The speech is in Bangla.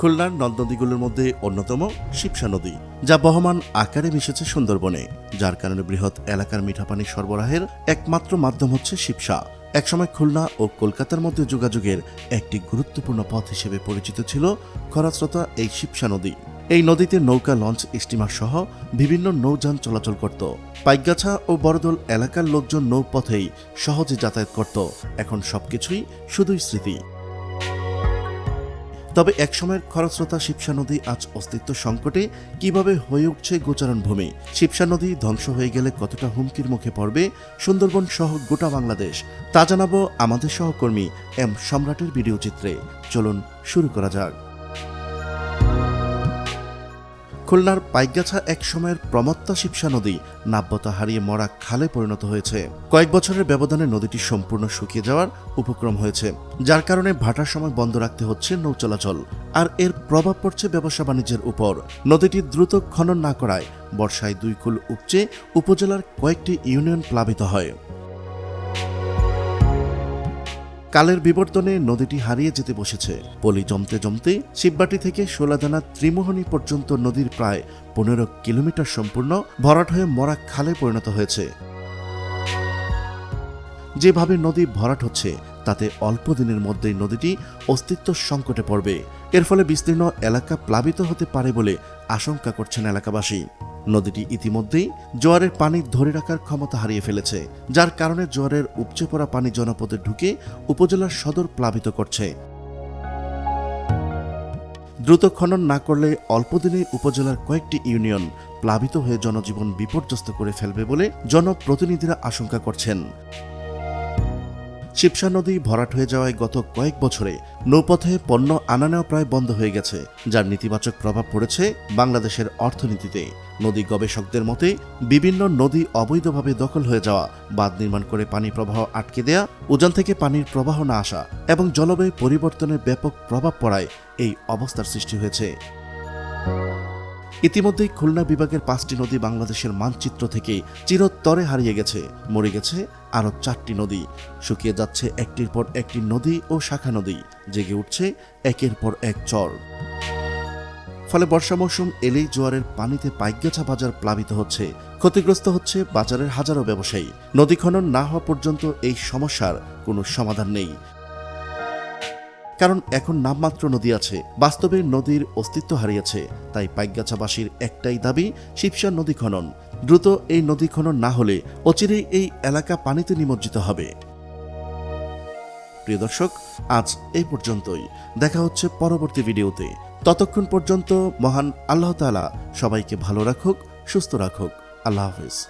খুলনার নদ নদীগুলোর মধ্যে অন্যতম শিবসা নদী, যা বহমান আকারে মিশেছে সুন্দরবনে, যার কারণে বৃহৎ এলাকার মিঠা পানি সরবরাহের একমাত্র মাধ্যম হচ্ছে শিবসা। একসময় খুলনা ও কলকাতার মধ্যে যোগাযোগের একটি গুরুত্বপূর্ণ পথ হিসেবে পরিচিত ছিল খরাস্রোতা এই শিবসা নদী। এই নদীতে নৌকা লঞ্চ স্টিমার সহ বিভিন্ন নৌযান চলাচল করত। পাইকগাছা ও বড়দল এলাকার লোকজন নৌপথেই সহজে যাতায়াত করত। এখন সবকিছুই শুধুই স্মৃতি। তবে একসময়ের খরস্রোতা শিবসা নদী আজ অস্তিত্ব সংকটে কীভাবে হয়ে উঠছে গোচারণ ভূমি? শিবসা নদী ধ্বংস হয়ে গেলে কতটা হুমকির মুখে পড়বে? সুন্দরবন সহ গোটা বাংলাদেশ। তা জানাব আমাদের সহকর্মী এম সম্রাটের ভিডিও চিত্রে। চলুন, শুরু করা যাক। খুলনার পাইকগাছা এক সময়ের প্রমত্তা শিবসা নদী নাব্যতা হারিয়ে মরা খালে পরিণত হয়েছে। কয়েক বছরের ব্যবধানে নদীটি সম্পূর্ণ শুকিয়ে যাওয়ার উপক্রম হয়েছে, যার কারণে ভাটার সময় বন্ধ রাখতে হচ্ছে নৌ চলাচল। আর এর প্রভাব পড়ছে ব্যবসা বাণিজ্যের উপর। নদীটি দ্রুত খনন না করায় বর্ষায় দুই কুল উপচে উপজেলার কয়েকটি ইউনিয়ন প্লাবিত হয়। কালের বিবর্তনে নদীটি হারিয়ে যেতে বসেছে। পলি জমতে জমতে শিববাটি থেকে সোলাদানা ত্রিমোহনী পর্যন্ত নদীর প্রায় পনেরো কিলোমিটার সম্পূর্ণ ভরাট হয়ে মরা খালে পরিণত হয়েছে। যেভাবে নদী ভরাট হচ্ছে, তাতে অল্প দিনের মধ্যেই নদীটি অস্তিত্ব সংকটে পড়বে। এর ফলে বিস্তীর্ণ এলাকা প্লাবিত হতে পারে বলে আশঙ্কা করছেন এলাকাবাসী। নদীটি ইতিমধ্যেই জোয়ারের পানি ধরে রাখার ক্ষমতা হারিয়ে ফেলেছে, যার কারণে জোয়ারের উপচে পড়া পানি জনপদে ঢুকে উপজেলার সদর প্লাবিত করছে। দ্রুত খনন না করলে অল্পদিনে উপজেলার কয়েকটি ইউনিয়ন প্লাবিত হয়ে জনজীবন বিপর্যস্ত করে ফেলবে বলে জনপ্রতিনিধিরা আশঙ্কা করছেন। শিবসা নদী ভরাট হয়ে যাওয়ায় গত কয়েক বছরে নৌপথে পণ্য আনা নেওয়া প্রায় বন্ধ হয়ে গেছে, যার নেতিবাচক প্রভাব পড়েছে বাংলাদেশের অর্থনীতিতে। নদী গবেষকদের মতে, বিভিন্ন নদী অবৈধভাবে দখল হয়ে যাওয়া, বাঁধ নির্মাণ করে পানি প্রবাহ আটকে দেয়া, উজান থেকে পানির প্রবাহ না আসা এবং জলবায়ু পরিবর্তনের ব্যাপক প্রভাব পড়ায় এই অবস্থার সৃষ্টি হয়েছে। ইতিমধ্যেই খুলনা বিভাগের পাঁচটি নদী বাংলাদেশের মানচিত্র থেকে চিরতরে হারিয়ে গেছে। মরে গেছে আরও চারটি নদী। শুকিয়ে যাচ্ছে একটির পর একটি নদী ও শাখা নদী। জেগে উঠছে একের পর এক চর। ফলে বর্ষা মৌসুম এলেই জোয়ারের পানিতে পাইকগাছা বাজার প্লাবিত হচ্ছে। ক্ষতিগ্রস্ত হচ্ছে বাজারের হাজারো ব্যবসায়ী। নদী খনন না হওয়া পর্যন্ত এই সমস্যার কোনো সমাধান নেই। কারণ এখন নামমাত্র নদী আছে। বাস্তবে নদীর অস্তিত্ব হারিয়েছে। তাই পাইকগাছাবাসীর একটাই দাবি, শিবসা নদী খনন। দ্রুত এই নদী খনন না হলে অচিরেই এই এলাকা পানিতে নিমজ্জিত হবে। প্রিয় দর্শক, আজ এই পর্যন্তই। দেখা হচ্ছে পরবর্তী ভিডিওতে। ততক্ষণ পর্যন্ত মহান আল্লাহ তাআলা সবাইকে ভালো রাখুক, সুস্থ রাখুক। আল্লাহ হাফিজ।